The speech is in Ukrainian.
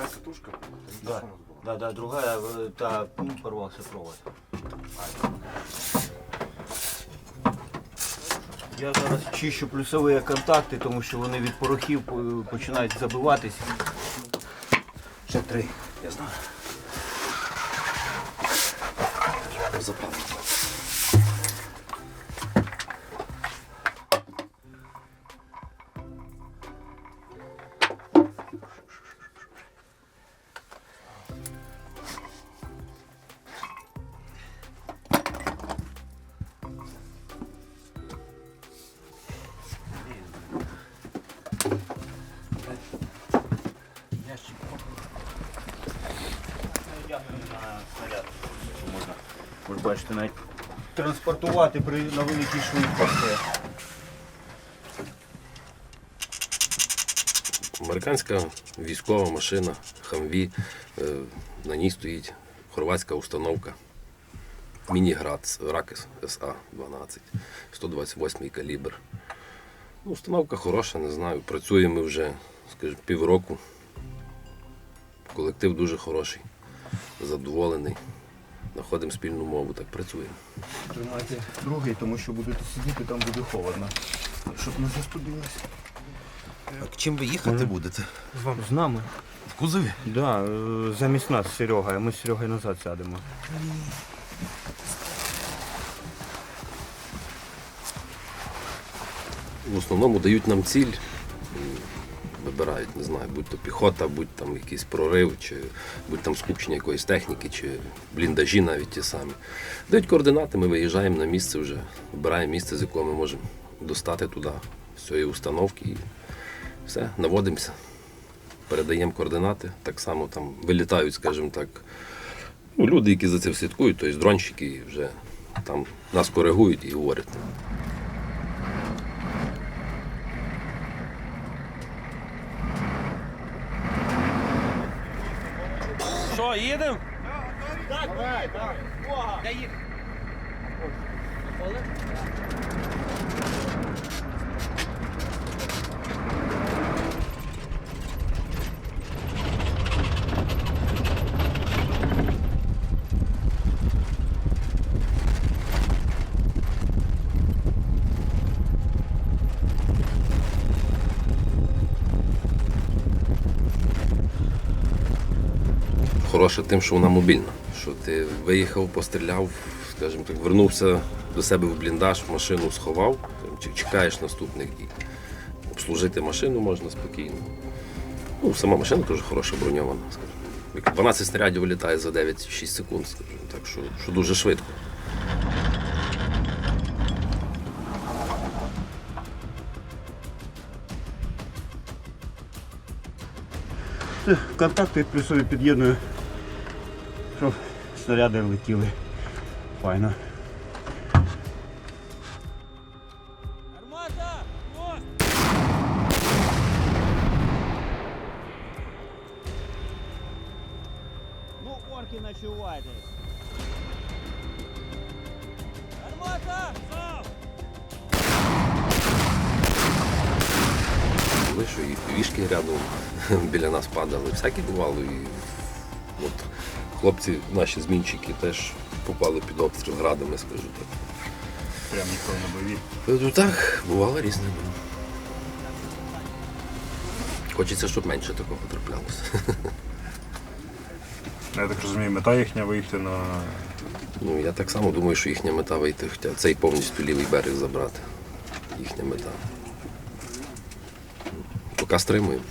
другая катушка? Да. Да, да, другая, э, та, ну, порвался провод. Я зараз чищу плюсові контакти, тому що вони від порохів е, починають забиватись. Ще три, я знаю. Заправлю. Ви ж бачите, навіть транспортувати при, на великій швидкості. Американська військова машина Хамві. е, На ній стоїть хорватська установка. Міні-град Ракес СА-12, 128 калібр. Ну, Установка хороша, не знаю. Працюємо ми вже, скажімо, півроку. Колектив дуже хороший, задоволений. Знаходимо спільну мову, так працюємо. Тримайте другий, тому що будете сидіти, там буде холодно. Щоб не застудилось. Так, чим ви їхати будете? З нами. В кузові? Да, е, замість нас Серега, а ми з Серегою назад сядемо. В основному дають нам ціль, вибирають, не знаю, будь то піхота, будь там якийсь прорив, чи будь там скупчення якоїсь техніки, чи бліндажі навіть ті самі. Дають координати, ми виїжджаємо на місце вже, вибираємо місце, з якого ми можемо достати туди з цієї установки і все, наводимося, передаємо координати. Так само там вилітають, скажімо так, ну, люди, які за це слідкують, тобто дронщики вже там нас коригують і говорять. Що, їдемо? Хороша тим, що вона мобільна. Що ти виїхав, постріляв, скажімо так, вернувся до себе в бліндаж, машину сховав, чекаєш наступних дій. Обслужити машину можна спокійно. Ну, сама машина дуже хороша броньована, скажімо. 12 снарядів вилітає за 9-6 секунд, скажімо так, що, що дуже швидко. Контакти плюсові під'єдную, щоб снаряди летіли. Файно. Ну, орки ночувайтесь. Армата! Зал! Були, що і вішки рядом біля нас падали. Всякі бувало. І от хлопці, наші змінчики, теж попали під обстріл градами, скажу так. Прям ніхто на бойові. Ну так, бувало різне. Хочеться, щоб менше такого траплялося. Я так розумію, мета їхня вийти на Ну, я так само думаю, що їхня мета вийти, хоча цей повністю лівий берег забрати. Їхня мета. Поки стримуємо.